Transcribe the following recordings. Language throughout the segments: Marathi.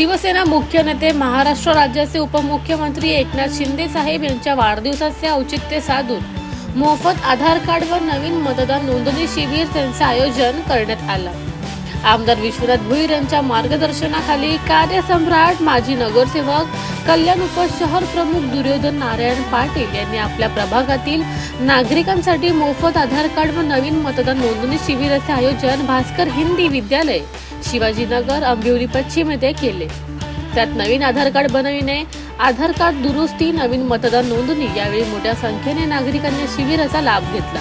शिवसेना मुख्य नेते महाराष्ट्र राज्याचे उपमुख्यमंत्री एकनाथ शिंदे साहेब यांच्या वाढदिवसाचे औचित्य साधून मोफत आधार कार्ड व नवीन मतदार नोंदणी शिबिर त्यांचं आयोजन करण्यात आलं. आमदार विश्वनाथ भुईर यांच्या मार्गदर्शनाखाली कार्यसम्राट माजी नगरसेवक कल्याण उपशहर प्रमुख दुर्योधन नारायण पाटील यांनी आपल्या प्रभागातील नागरिकांसाठी मोफत आधार कार्ड व नवीन मतदान नोंदणी शिबिराचे आयोजन भास्कर हिंदी विद्यालय शिवाजीनगर अंबिवली पश्चिम येथे केले. त्यात नवीन आधार कार्ड बनविणे आधार कार्ड दुरुस्ती नवीन मतदान नोंदणी यावेळी मोठ्या संख्येने नागरिकांनी शिबिराचा लाभ घेतला.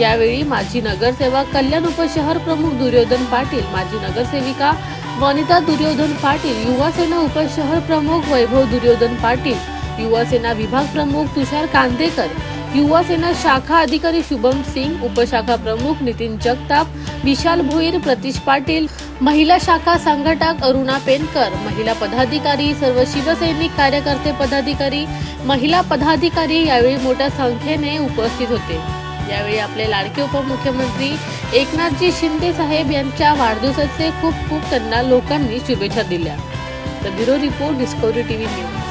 यावेळी माजी नगरसेवक कल्याण उपशहर प्रमुख दुर्योधन पाटील माजी नगरसेविका वनिता दुर्योधन पाटील युवा सेना उपशहर प्रमुख वैभव दुर्योधन पाटील युवा सेना विभाग प्रमुख तुषार कांदेकर युवा सेना शाखा अधिकारी शुभम सिंग उपशाखा प्रमुख नितीन जगताप विशाल भोईर प्रतीश पाटील महिला शाखा संघटक अरुणा पेनकर महिला पदाधिकारी सर्व शिवसैनिक कार्यकर्ते पदाधिकारी महिला पदाधिकारी यावेळी मोठ्या संख्येने उपस्थित होते. यावेळी आपले लाडके उपमुख्यमंत्री एकनाथजी शिंदे साहेब यांच्या वाढदिवसाचे खूप खूप त्यांना लोकांनी शुभेच्छा दिल्या. The bureau report Discovery TV news.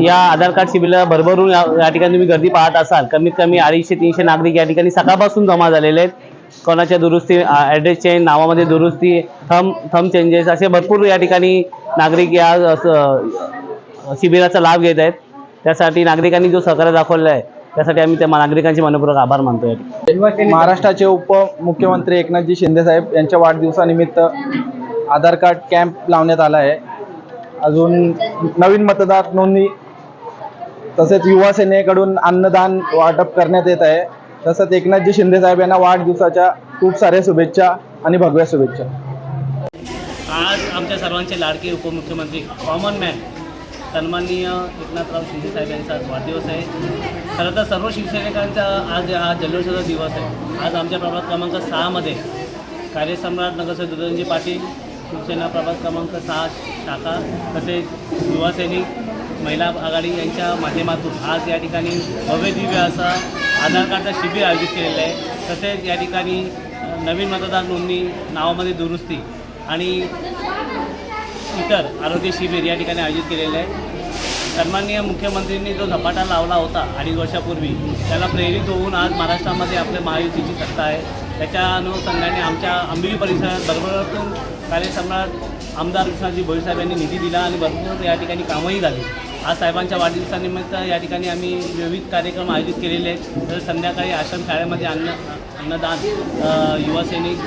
या आधार कार्ड शिबिराला भरभरून या या ठिकाणी तुम्ही गर्दी पाहत असाल कमीत कमी अडीचशे तीनशे नागरिक या ठिकाणी सकाळपासून जमा झालेले आहेत. कोणाच्या दुरुस्ती ॲड्रेस चेंज नावामध्ये दुरुस्ती थम थम चेंजेस असे भरपूर या ठिकाणी नागरिक या शिबिराचा लाभ घेत आहेत. त्यासाठी नागरिकांनी जो सहकार्य दाखवलेला आहे त्यासाठी आम्ही त्या नागरिकांचे मनपूर्वक आभार मानतो महाराष्ट्राचे उपमुख्यमंत्री एकनाथजी शिंदेसाहेब यांच्या वाढदिवसानिमित्त आधार कार्ड कॅम्प लावण्यात आला आहे. अजून नवीन मतदार नोंदणी तसेच युवा सेनेकडून अन्नदान वाटप करण्यात येत आहे. तसंच एकनाथजी शिंदेसाहेब यांना वाढदिवसाच्या खूप साऱ्या शुभेच्छा आणि भगव्या शुभेच्छा. आज आमच्या सर्वांचे लाडके उपमुख्यमंत्री कॉमन मॅन सन्माननीय एकनाथराव शिंदे साहेब यांचा आज वाढदिवस आहे. खरं तर सर्व शिवसैनिकांचा आज हा जल्लोषाचा दिवस आहे. आज आमच्या प्रभाग क्रमांक सहामध्ये कार्यसम्राट नगरसेवक दुर्योधनजी पाटील शिवसेना प्रभाग क्रमांक सहा शाखा तसेच युवा सैनिक महिला आघाडी यांच्या माध्यमातून आज या ठिकाणी भव्यदिव्य असा आधार कार्डचा शिबिर आयोजित केलेलं आहे. तसेच या ठिकाणी नवीन मतदार नोंदणी नावामध्ये दुरुस्ती आणि इतर आरोग्य शिबिर या ठिकाणी आयोजित केलेलं आहे. सन्माननीय मुख्यमंत्र्यांनी जो झपाटा लावला होता अडीच वर्षापूर्वी त्याला प्रेरित होऊन आज महाराष्ट्रामध्ये आपल्या महायुतीची सत्ता आहे. त्याच्या अनुषंगाने आमच्या आंबिली परिसरात भरभरातून कार्यसम्राट आमदार विश्वनाथजी भोईर साहेब यांनी निधी दिला आणि भरपूर या ठिकाणी कामंही झाली. आज साहेबांच्या वाढदिवसानिमित्त या ठिकाणी आम्ही विविध कार्यक्रम आयोजित केलेले आहेत. तर संध्याकाळी आश्रम शाळेमध्ये अन्न अन्नदान युवासैनिक युवा सैनिक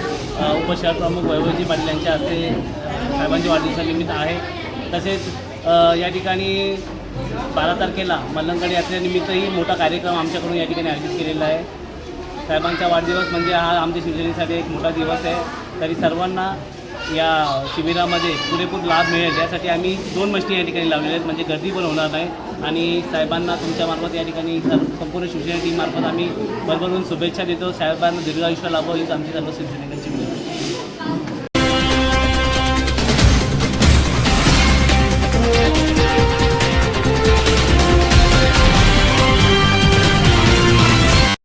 उपशहर प्रमुख वैभवजी पाटील यांच्या हस्ते साहेबांच्या वाढदिवसानिमित्त आहे. तसेच या ठिकाणी बारा तारखेला मल्लंगड यात्रेनिमित्तही मोठा कार्यक्रम आमच्याकडून या ठिकाणी आयोजित केलेला आहे. साहेबांचा वाढदिवस म्हणजे हा आमच्या शिवसेनेसाठी एक मोठा दिवस आहे. तरी सर्वांना या शिबिरामध्ये पुरेपूर लाभ मिळेल. यासाठी आम्ही दोन मशिनी या ठिकाणी लावलेल्या आहेत. म्हणजे गर्दी पण होणार नाही. आणि साहेबांना तुमच्यामार्फत या ठिकाणी सर्व संपूर्ण शिवसेना टीममार्फत आम्ही भरभरून शुभेच्छा देतो. साहेबांना दीर्घायुष्य लाभो हीच आमची सर्व शिवसैनिकांची